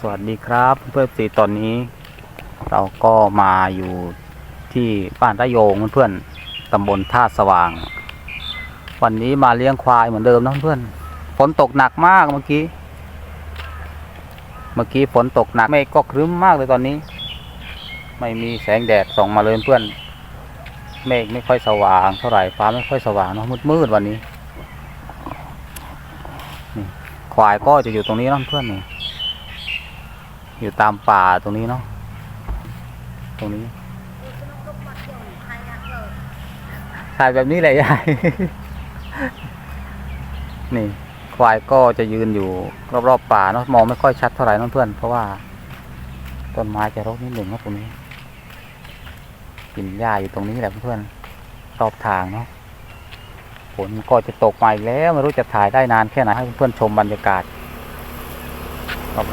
สวัสดีครับเพื่อนสีตอนนี้ เราก็มาอยู่ที่บ้านระโยงเพื่อนๆตำบลท่าสว่าง วันนี้มาเลี้ยงควายเหมือนเดิมนะเพื่อนฝนตกหนักมากเมื่อกี้ เมื่อกี้ฝนตกหนักเมฆก็ครึ้มมากเลยตอนนี้ ไม่มีแสงแดดส่องมาเลยเพื่อน เมฆไม่ค่อยสว่างเท่าไหร่ฟ้าไม่ค่อยสว่างเนาะมืดๆวันนี้ควายก็จะอยู่ตรงนี้นะเพื่อนนี่ อยู่ตามป่าตรงนี้เนาะตรงนี้ถ่ายแบบนี้แหละยายนี่ควายก็จะยืนอยู่รอบๆป่าเนาะมองไม่ค่อยชัดเท่าไหร่น้องเพื่อนเพราะว่า ต้นไม้จะรกนิดหนึ่งนะตรงนี้กินหญ้าอยู่ตรงนี้แหละเพื่อนๆรอบทางเนาะฝนก็จะตกมาอีกแล้ว ไม่รู้จะถ่ายได้นานแค่ไหนให้เพื่อนชมบรรยากาศ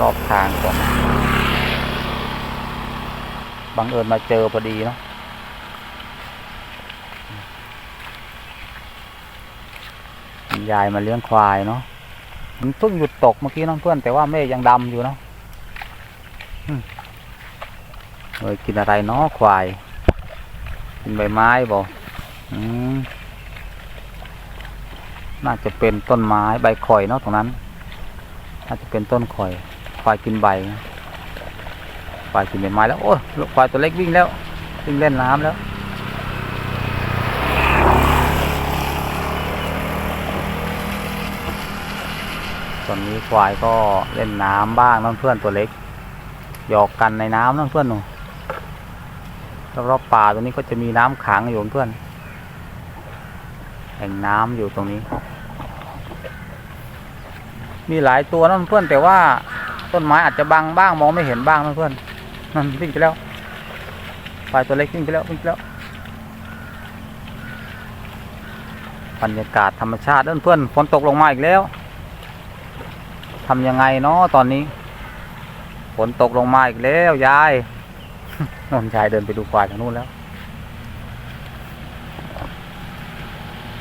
รอบๆทางก่อนบังเอิญมาเจอพอดีเนาะยายมาเลี้ยงควายเนาะมันเพิ่งหยุดตกเมื่อกี้น้องเพื่อนแต่ว่าเมฆยังดำอยู่เนาะเอ้ยกินอะไรเนาะควาย กินใบไม้บอน่าจะเป็นต้นไม้ใบข่อยเนาะตรงนั้น น่าจะเป็นต้นข่อย ควายกินใบควายกินใบไม้แล้วโอ้ยควายตัวเล็กวิ่งแล้ววิ่งเล่นน้ำแล้วตอนนี้ควายก็เล่นน้ำบ้างน้องเพื่อนตัวเล็กหยอกกันในน้ำน้องเพื่อนหนูรอบๆป่าตรงนี้ก็จะมีน้ำขังอยู่เพื่อน แห่งน้ำอยู่ตรงนี้ มีหลายตัวนะเพื่อนแต่ว่า ต้นไม้อาจจะบังบ้างมองไม่เห็นบ้างนะเพื่อนนั่นวิ่งไปแล้วควายตัวเล็กวิ่งไปแล้ววิ่งไปแล้วบรรยากาศธรรมชาติเพื่อนๆฝนตกลงมาอีกแล้วทำยังไงเนาะตอนนี้ฝนตกลงมาอีกแล้วยายนนชายเดินไปดูควายทางนู้นแล้ว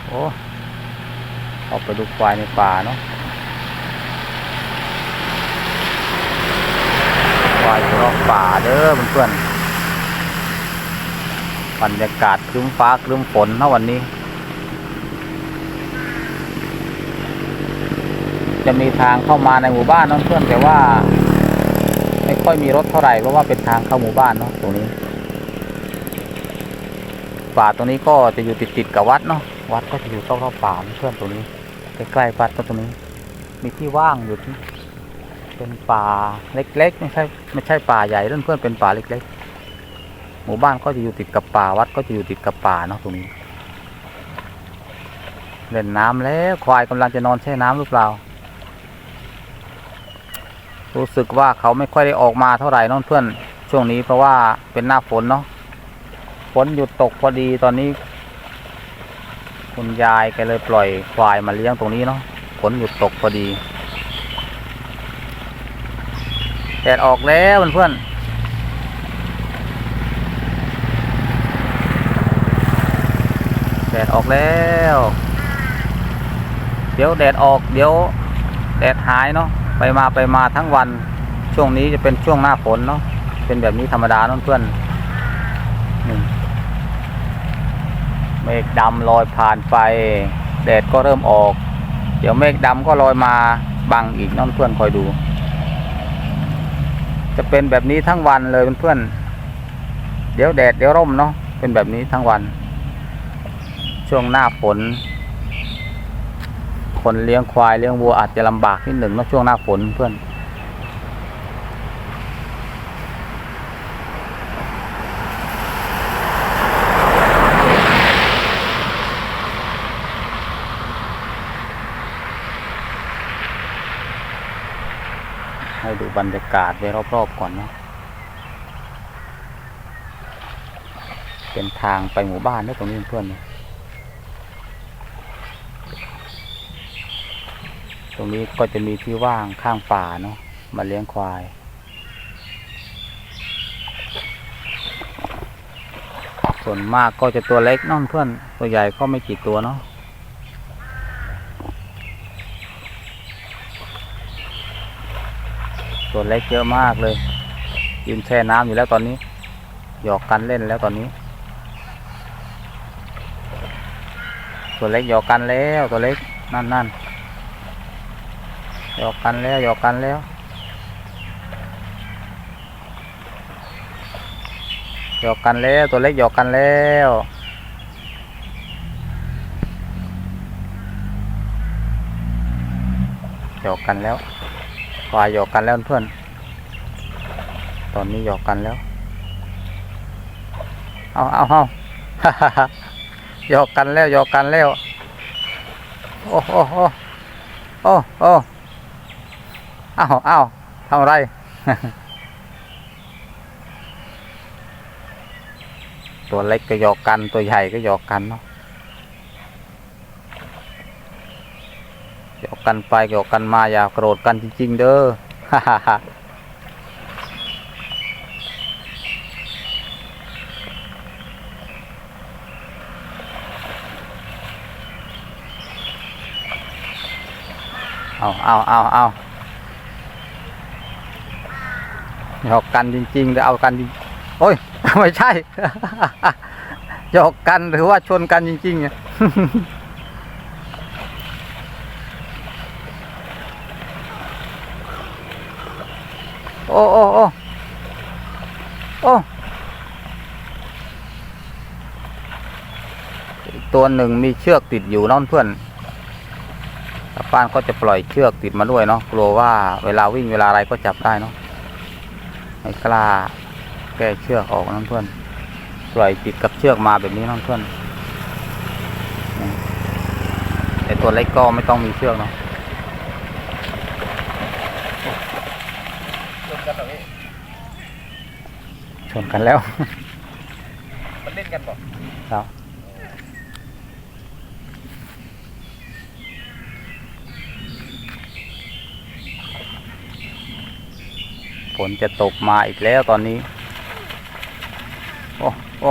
โอ้ออกไปดูควายในป่าเนาะ ควายร อบป่าเด้อเพื่อนๆบรรยากาศครึ้มฟ้าครึ้มฝนนะวันนี้ จะมีทางเข้ามาในหมู่บ้านนะเพื่อนแต่ว่า ไม่ค่อยมีรถเท่าไหร่เพราะว่าเป็นทางเข้าหมู่บ้านเนาะตรงนี้ป่าตรงนี้ก็จะอยู่ติดติดๆกับวัดเนาะวัดก็จะอยู่รอบๆป่าเพื่อนตรงนี้ใกล้ๆวัดก็ตรงนี้ มีที่ว่างอยู่ที่ เป็นป่าเล็ก ๆ ไม่ใช่ไม่ใช่ป่าใหญ่เพื่อนเพื่อนเป็นป่าเล็ก ๆ หมู่บ้านก็จะอยู่ติดกับป่าวัดก็จะอยู่ติดกับป่าเนาะตรงนี้เล่นน้ำแล้วควายกำลังจะนอนแช่น้ำหรือเปล่า รู้สึกว่าเขาไม่ค่อยได้ออกมาเท่าไหร่น้องเพื่อนช่วงนี้เพราะว่าเป็นหน้าฝนเนาะฝนหยุดตกพอดีตอนนี้ คุณยายแกเลยปล่อยควายมาเลี้ยงตรงนี้เนาะฝนหยุดตกพอดี แดดออกแล้วเพื่อนๆแดดออกแล้ว เดี๋ยวแดดออกเดี๋ยวแดดหายเนาะไปมาไปมาทั้งวันช่วงนี้จะเป็นช่วงหน้าฝนเนาะเป็นแบบนี้ธรรมดาเนาะเพื่อนเมฆดำลอยผ่านไป แดดก็เริ่มออก เดี๋ยวเมฆดำก็ลอยมาบังอีกน้องเพื่อนคอยดู จะเป็นแบบนี้ทั้งวันเลยเพื่อนๆเดี๋ยวแดดเดี๋ยวร่มเนาะเป็นแบบนี้ทั้งวัน ช่วงหน้าฝน คนเลี้ยงควายเลี้ยงวัวอาจจะลำบากนิดหนึ่งเนาะช่วงหน้าฝนเพื่อน ให้ดูบรรยากาศไว้รอบๆก่อนเนาะเป็นทางไปหมู่บ้านด้วยตรงนี้เพื่อนเนี่ยตรงนี้ก็จะมีที่ว่างข้างป่าเนาะมาเลี้ยงควาย ส่วนมากก็จะตัวเล็กน้องเพื่อนตัวใหญ่ก็ไม่กี่ตัวเนาะ ตัวเล็กเยอะมากเลยยืนแช่น้ำอยู่แล้วตอนนี้ หยอกกันเล่นแล้วตอนนี้ ตัวเล็กหยอกกันแล้วตัวเล็กนั่นนั่นหยอกกันแล้วหยอกกันแล้วหยอกกันแล้วตัวเล็กหยอกกันแล้วหยอกกันแล้ว ควายหยอกกันแล้วเพื่อน ตอนนี้หยอกกันแล้ว เอาเอาเอาหยอกกันแล้วหยอกกันแล้ว โอ้โอ้โอ้โอ้โอ้อ้าวอ้าทำไรตัวเล็กก็หยอกกันตัวใหญ่ก็หยอกกันเนาะหยอ กันไปหยอกกันมาอย่าโกรธกันจริง ๆ เด้อเอาเอาเอาเอาหยอกกันจริงๆหรือเอากันจริงโอ้ยไม่ใช่หยอกกันหรือว่าชนกันจริงๆ โอ้โอ้โอ้โอ้ตัวหนึ่งมีเชือกติดอยู่น้องเพื่อนชาวบ้านก็จะปล่อยเชือกติดมาด้วยเนาะกลัวว่าเวลาวิ่งเวลาอะไรก็จับได้เนาะไม่กล้าแก้เชือกออกนั่นเพื่อนปล่อยติดกับเชือกมาแบบนี้นั่นเพื่อนนี่แต่ตัวเล็กก็ไม่ต้องมีเชือกเนาะ ชนกันเหรอพี่ ชนกันแล้ว มันเล่นกันบอกครับฝนจะตกมาอีกแล้วตอนนี้ โอ้โอ้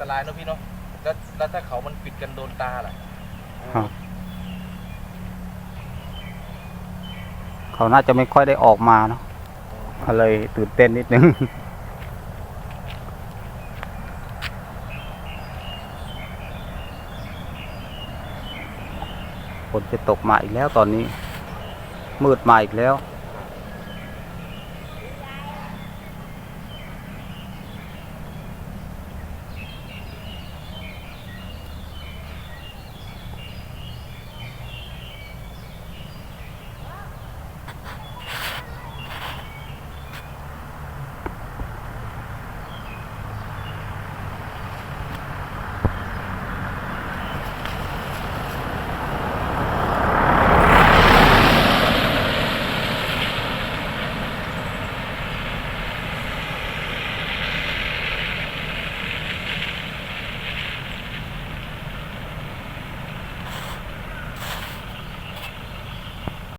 ตรายเนอะพี่เนาะแล้วแล้วถ้าเขามันปิดกันโดนตาล่ะครับ เขาน่าจะไม่ค่อยได้ออกมาเนาะก็เลยตื่นเต้นนิดนึง ฝนจะตกมาอีกแล้วตอนนี้ มืดมาอีกแล้ว